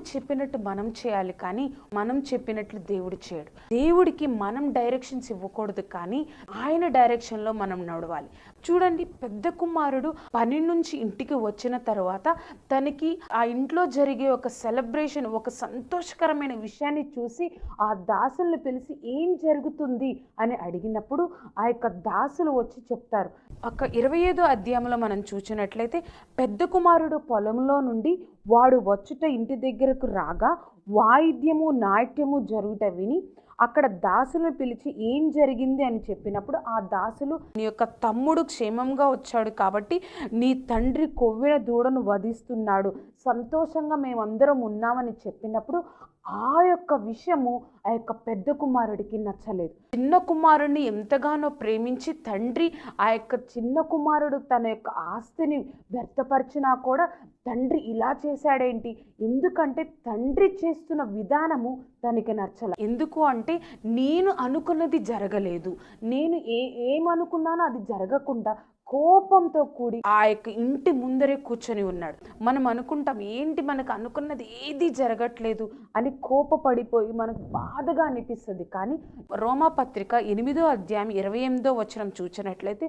దేవుడు చెప్పినట్టు మనం చేయాలి కానీ మనం చెప్పినట్లు దేవుడు చేయడు. దేవుడికి మనం డైరెక్షన్స్ ఇవ్వకూడదు కానీ ఆయన డైరెక్షన్లో మనం నడవాలి. చూడండి పెద్ద కుమారుడు పని నుంచి ఇంటికి వచ్చిన తర్వాత తనకి ఆ ఇంట్లో జరిగే ఒక సెలబ్రేషన్ ఒక సంతోషకరమైన విషయాన్ని చూసి ఆ దాసులను పిలిచి ఏం జరుగుతుంది అని అడిగినప్పుడు ఆ యొక్క దాసులు వచ్చి చెప్తారు. ఒక ఇరవై ఐదో అధ్యాయంలో మనం చూసినట్లయితే పెద్ద కుమారుడు పొలంలో నుండి వాడు వచ్చుట ఇంటి దగ్గరకు రాగా వాయిద్యము నాట్యము జరుగుట విని అక్కడ దాసులను పిలిచి ఏం జరిగింది అని చెప్పినప్పుడు ఆ దాసులు నీ యొక్క తమ్ముడు క్షేమంగా వచ్చాడు కాబట్టి నీ తండ్రి కొవ్విన దూడను వధిస్తున్నాడు. సంతోషంగా మేమందరం ఉన్నామని చెప్పినప్పుడు ఆ యొక్క విషయము ఆ యొక్క పెద్ద కుమారుడికి నచ్చలేదు. చిన్న కుమారుడిని ఎంతగానో ప్రేమించి తండ్రి ఆ యొక్క చిన్న కుమారుడు తన యొక్క ఆస్తిని వ్యర్థపరిచినా కూడా తండ్రి ఇలా చేశాడేంటి? ఎందుకంటే తండ్రి చేస్తున్న విధానము తనకి నచ్చల. ఎందుకు అంటే నేను అనుకున్నది జరగలేదు. నేను ఏ ఏమనుకున్నానో అది జరగకుండా కోపంతో కూడి ఆ యొక్క ఇంటి ముందరే కూర్చొని ఉన్నాడు. మనం అనుకుంటాం ఏంటి మనకు అనుకున్నది ఏది జరగట్లేదు అని కోపపడిపోయి మనకు బాధగా అనిపిస్తుంది. కానీ రోమాపత్రిక ఎనిమిదో అధ్యాయం ఇరవై ఎనిమిదో వచనం చూసినట్లయితే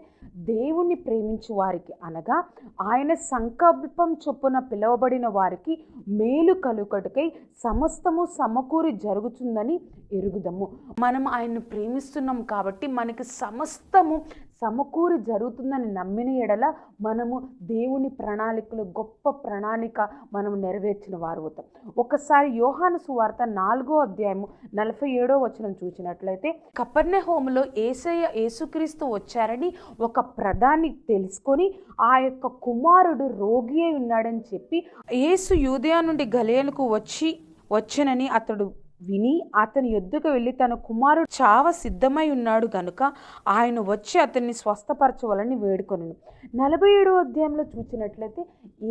దేవుణ్ణి ప్రేమించు వారికి అనగా ఆయన సంకల్పం చొప్పున పిలువబడిన వారికి మేలు కలుగటకై సమస్తము సమకూరి జరుగుతుందని ఎరుగుదము. మనం ఆయన్ను ప్రేమిస్తున్నాం కాబట్టి మనకి సమస్తము సమకూరి జరుగుతుందని నమ్మిన ఎడల మనము దేవుని ప్రణాళికలు గొప్ప ప్రణాళిక మనం నెరవేర్చిన వారు అవుతాం. ఒకసారి యోహాను సువార్త నాలుగో అధ్యాయము నలభై ఏడో వచనం చూసినట్లయితే కపర్ణ హోములో ఏసయ్య యేసుక్రీస్తు వచ్చారని ఒక ప్రధాని తెలుసుకొని ఆ యొక్క కుమారుడు రోగి అయి ఉన్నాడని చెప్పి యేసు యూదయా నుండి గలియలకు వచ్చి వచ్చనని అతడు విని అతని యొద్దకు వెళ్ళి తన కుమారుడు చావ సిద్ధమై ఉన్నాడు గనుక ఆయన వచ్చి అతన్ని స్వస్థపరచవాలని వేడుకొనను. నలభై ఏడో అధ్యాయంలో చూసినట్లయితే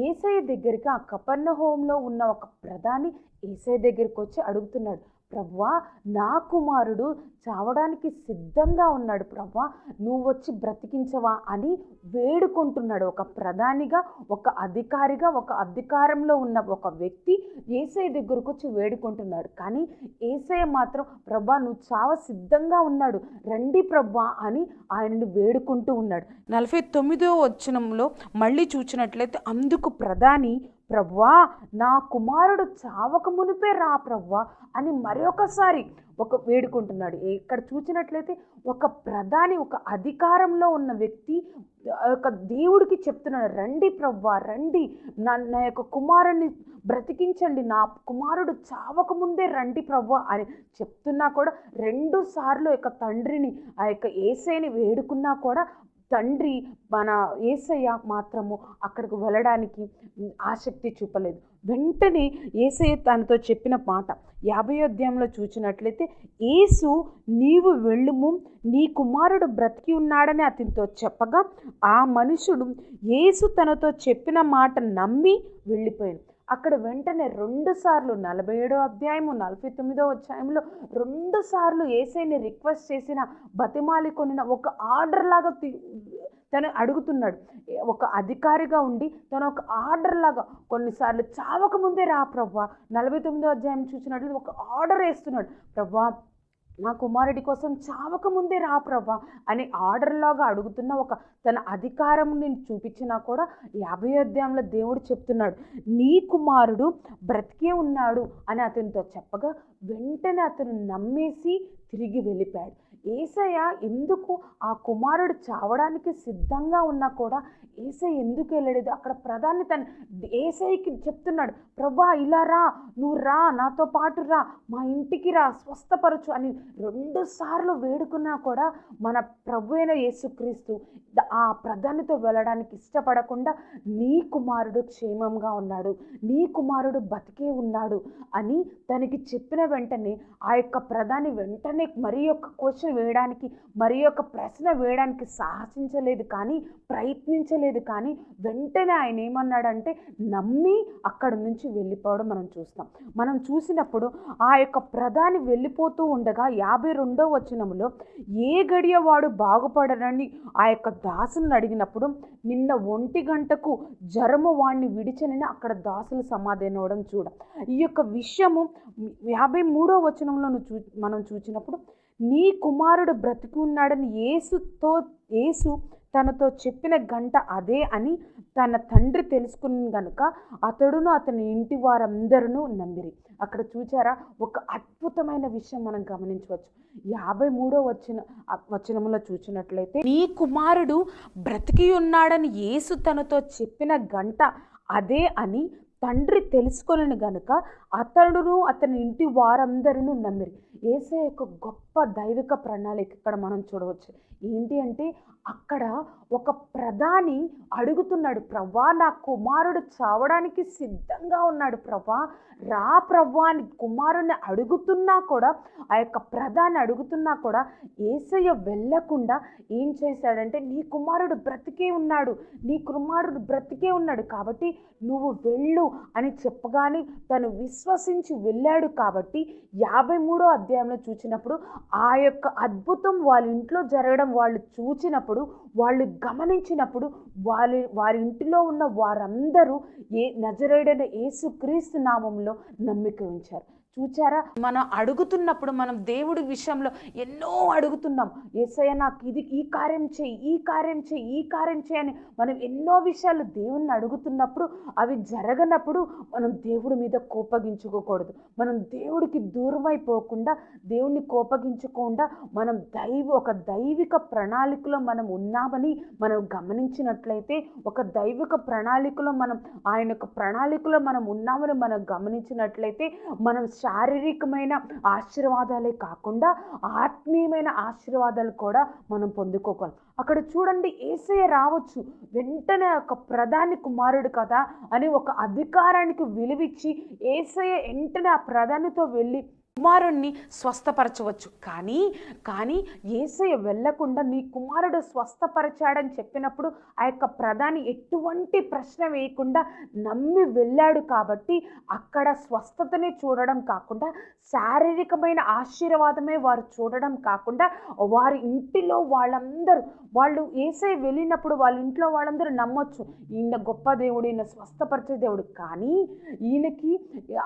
ఏసయ్య దగ్గరికి ఆ కపర్ణ హోంలో ఉన్న ఒక ప్రధాని ఏసయ్య దగ్గరికి వచ్చి అడుగుతున్నాడు ప్రవ్వా నా కుమారుడు చావడానికి సిద్ధంగా ఉన్నాడు ప్రవ్వా. నువ్వు వచ్చి బ్రతికించవా అని వేడుకుంటున్నాడు ఒక ప్రధానిగా ఒక అధికారిగా ఒక అధికారంలో ఉన్న ఒక వ్యక్తి ఏసఐ దగ్గరకు వచ్చి వేడుకుంటున్నాడు. కానీ ఏసఐ మాత్రం ప్రభా నువ్వు చావ సిద్ధంగా ఉన్నాడు రండి ప్రభా అని ఆయనను వేడుకుంటూ ఉన్నాడు. నలభై తొమ్మిదో వచ్చినంలో మళ్ళీ చూసినట్లయితే అందుకు ప్రధాని ప్రవ్వా నా కుమారుడు చావక మునిపే రా ప్రవ్వా అని మరొకసారి ఒక వేడుకుంటున్నాడు. ఇక్కడ చూసినట్లయితే ఒక ప్రధాని ఒక అధికారంలో ఉన్న వ్యక్తి ఒక దేవుడికి చెప్తున్నాడు రండి ప్రవ్వా రండి. నా నా యొక్క కుమారుణ్ణి బ్రతికించండి. నా కుమారుడు చావక ముందే రండి ప్రవ్వా అని చెప్తున్నా కూడా రెండు సార్లు యొక్క తండ్రిని ఆ యొక్క ఏసైని వేడుకున్నా కూడా తండ్రి మన ఏసయ్య మాత్రము అక్కడికి వెళ్ళడానికి ఆసక్తి చూపలేదు. వెంటనే ఏసయ్య తనతో చెప్పిన మాట యాభై అధ్యాయంలో చూసినట్లయితే ఏసు నీవు వెళ్ళుము నీ కుమారుడు బ్రతికి ఉన్నాడని అతనితో చెప్పగా ఆ మనుషుడు ఏసు తనతో చెప్పిన మాట నమ్మి వెళ్ళిపోయాడు. అక్కడ వెంటనే రెండు సార్లు నలభై ఏడో అధ్యాయము నలభై తొమ్మిదో అధ్యాయంలో రెండు సార్లు ఏసైని రిక్వెస్ట్ చేసిన బతిమాలి కొనిన ఒక ఆర్డర్ లాగా తను అడుగుతున్నాడు. ఒక అధికారిగా ఉండి తను ఒక ఆర్డర్ లాగా కొన్నిసార్లు చావక ముందే రా ప్రభా నలభై తొమ్మిదో అధ్యాయం చూసినట్లు ఒక ఆర్డర్ వేస్తున్నాడు. ప్రభా నా కుమారుడి కోసం చావక ముందే రా ప్రభా అని ఆర్డర్లాగా అడుగుతున్న ఒక తన అధికారం నేను చూపించినా కూడా యాభై అధ్యాయంలో దేవుడు చెప్తున్నాడు నీ కుమారుడు బ్రతికే ఉన్నాడు అని అతనితో చెప్పగా వెంటనే అతను నమ్మేసి తిరిగి వెళ్ళిపోయాడు. ఏసయ్య ఎందుకు ఆ కుమారుడు చావడానికి సిద్ధంగా ఉన్నా కూడా ఏసయ్య ఎందుకు వెళ్ళలేదు? అక్కడ ప్రధాని తన ఏసైకి చెప్తున్నాడు ప్రభా ఇలా రా నువ్వు రా నాతో పాటు రా మా ఇంటికి రా స్వస్థపరచు అని రెండు సార్లు వేడుకున్నా కూడా మన ప్రభు అయిన యేసుక్రీస్తు ఆ ప్రధానితో వెళ్ళడానికి ఇష్టపడకుండా నీ కుమారుడు క్షేమంగా ఉన్నాడు నీ కుమారుడు బతికే ఉన్నాడు అని తనకి చెప్పిన వెంటనే ఆ యొక్క ప్రధాని వెంటనే వెంటనే మరి యొక్క క్వశ్చన్ వేయడానికి మరి యొక్క ప్రశ్న వేయడానికి సాహసించలేదు కానీ ప్రయత్నించలేదు కానీ వెంటనే ఆయన ఏమన్నాడంటే నమ్మి అక్కడి నుంచి వెళ్ళిపోవడం మనం చూస్తాం. మనం చూసినప్పుడు ఆ యొక్క ప్రధాని వెళ్ళిపోతూ ఉండగా యాభై రెండో వచనంలో ఏ గడియ వాడు బాగుపడనని ఆ యొక్క దాసులను అడిగినప్పుడు నిన్న ఒంటి గంటకు జ్వరము వాడిని విడిచనని అక్కడ దాసులు సమాధానం అవ్వడం చూడ. ఈ యొక్క విషయము యాభై మూడో వచనంలో చూ మనం చూసినప్పుడు నీ కుమారుడు బ్రతికి ఉన్నాడని యేసుతో యేసు తనతో చెప్పిన గంట అదే అని తన తండ్రి తెలుసుకుని గనుక అతడును అతని ఇంటి వారందరూ నమ్మిరి. అక్కడ చూచారా? ఒక అద్భుతమైన విషయం మనం గమనించవచ్చు. యాభై మూడో వచ్చిన వచనంలో చూసినట్లయితే నీ కుమారుడు బ్రతికి ఉన్నాడని యేసు తనతో చెప్పిన గంట అదే అని తండ్రి తెలుసుకొనని గనుక అతడును అతని ఇంటి వారందరూ నమ్మిరి. ఏసే యొక్క గొప్ప దైవిక ప్రణాళిక ఇక్కడ మనం చూడవచ్చు. ఏంటి అంటే అక్కడ ఒక ప్రధాని అడుగుతున్నాడు ప్రవ్వా నా కుమారుడు చావడానికి సిద్ధంగా ఉన్నాడు ప్రవ్వా. రా ప్రవ్వా అని కుమారుని అడుగుతున్నా కూడా ఆ యొక్క ప్రధాని అడుగుతున్నా కూడా ఏసయ్య వెళ్ళకుండా ఏం చేశాడంటే నీ కుమారుడు బ్రతికే ఉన్నాడు నీ కుమారుడు బ్రతికే ఉన్నాడు కాబట్టి నువ్వు వెళ్ళు అని చెప్పగానే తను విశ్వసించి వెళ్ళాడు కాబట్టి యాభై మూడో అధ్యాయంలో చూచినప్పుడు ఆ యొక్క అద్భుతం వాళ్ళ ఇంట్లో జరగడం వాళ్ళు చూచినప్పుడు వాళ్ళు గమనించినప్పుడు వారి వారి ఇంటిలో ఉన్న వారందరూ ఏ నజరేడైన యేసుక్రీస్తు నామంలో నమ్మిక ఉంచారు. చూచారా? మనం అడుగుతున్నప్పుడు మనం దేవుడి విషయంలో ఎన్నో అడుగుతున్నాం. ఏసయ్య నాకు ఇది ఈ కార్యం చేయి ఈ కార్యం చేయి ఈ కార్యం చేయి అని మనం ఎన్నో విషయాలు దేవుణ్ణి అడుగుతున్నప్పుడు అవి జరగనప్పుడు మనం దేవుడి మీద కోపగించుకోకూడదు. మనం దేవుడికి దూరం అయిపోకుండా దేవుణ్ణి కోపగించకుండా మనం దైవ ఒక దైవిక ప్రణాళికలో మనం ఉన్నామని మనం గమనించినట్లయితే ఒక దైవిక ప్రణాళికలో మనం ఆయన యొక్క ప్రణాళికలో మనం ఉన్నామని మనం గమనించినట్లయితే మనం శారీరకమైన ఆశీర్వాదాలే కాకుండా ఆత్మీయమైన ఆశీర్వాదాలు కూడా మనం పొందుకోగలం. అక్కడ చూడండి ఏసయ్య రావచ్చు వెంటనే ఒక ప్రధాని కుమారుడు కదా అని ఒక అధికారానికి విలువిచ్చి ఏసయ్య వెంటనే ఆ ప్రధానితో వెళ్ళి కుమారుణ్ణి స్వస్థపరచవచ్చు. కానీ కానీ ఏసయ్య వెళ్ళకుండా నీ కుమారుడు స్వస్థపరిచాడని చెప్పినప్పుడు ఆ యొక్క ప్రధాని ఎటువంటి ప్రశ్న వేయకుండా నమ్మి వెళ్ళాడు కాబట్టి అక్కడ స్వస్థతని చూడడం కాకుండా శారీరకమైన ఆశీర్వాదమే వారు చూడడం కాకుండా వారి ఇంటిలో వాళ్ళందరూ వాళ్ళు ఏసై వెళ్ళినప్పుడు వాళ్ళ ఇంట్లో వాళ్ళందరూ నమ్మొచ్చు. ఈయన గొప్ప దేవుడు ఈయన స్వస్థపరిచే దేవుడు. కానీ ఈయనకి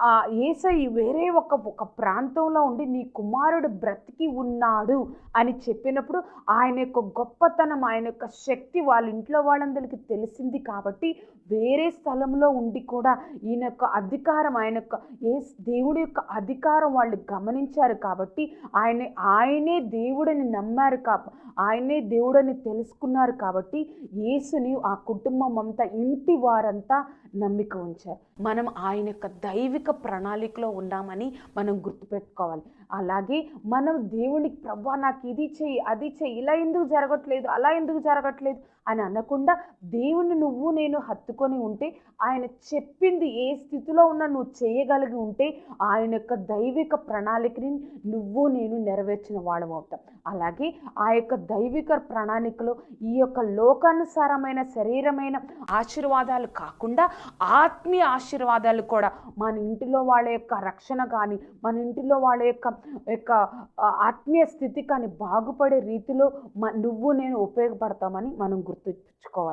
ఆ ఏసై వేరే ఒక ఒక ప్రాంతం ప్రాంతంలో ఉండి నీ కుమారుడు బ్రతికి ఉన్నాడు అని చెప్పినప్పుడు ఆయన యొక్క గొప్పతనం ఆయన యొక్క శక్తి వాళ్ళ ఇంట్లో వాళ్ళందరికీ తెలిసింది కాబట్టి వేరే స్థలంలో ఉండి కూడా ఈయన యొక్క అధికారం ఆయన యొక్క ఏ దేవుడి యొక్క అధికారం వాళ్ళు గమనించారు కాబట్టి ఆయన ఆయనే దేవుడని నమ్మారు కా ఆయనే దేవుడని తెలుసుకున్నారు కాబట్టి యేసుని ఆ కుటుంబం అంతా ఇంటి వారంతా నమ్మిక ఉంచారు. మనం ఆయన యొక్క దైవిక ప్రణాళికలో ఉన్నామని మనం గుర్తుపెట్టుకోవాలి అలాగే మనం దేవునికి ప్రభా నాకు ఇది చెయ్యి అది చెయ్యి ఇలా ఎందుకు జరగట్లేదు అలా ఎందుకు జరగట్లేదు? అని అనకుండా దేవుని నువ్వు నేను హత్తుకొని ఉంటే ఆయన చెప్పింది ఏ స్థితిలో ఉన్నా నువ్వు చేయగలిగి ఉంటే ఆయన యొక్క దైవిక ప్రణాళికని నువ్వు నేను నెరవేర్చిన వాళ్ళం అవుతాం. అలాగే ఆ యొక్క దైవిక ప్రణాళికలో ఈ యొక్క లోకానుసారమైన శరీరమైన ఆశీర్వాదాలు కాకుండా ఆత్మీయ ఆశీర్వాదాలు కూడా మన ఇంటిలో వాళ్ళ యొక్క రక్షణ కానీ మన ఇంటిలో వాళ్ళ యొక్క యొక్క ఆత్మీయ స్థితి కానీ బాగుపడే రీతిలో నువ్వు నేను ఉపయోగపడతామని మనం గుర్తుంచుకోవాలి.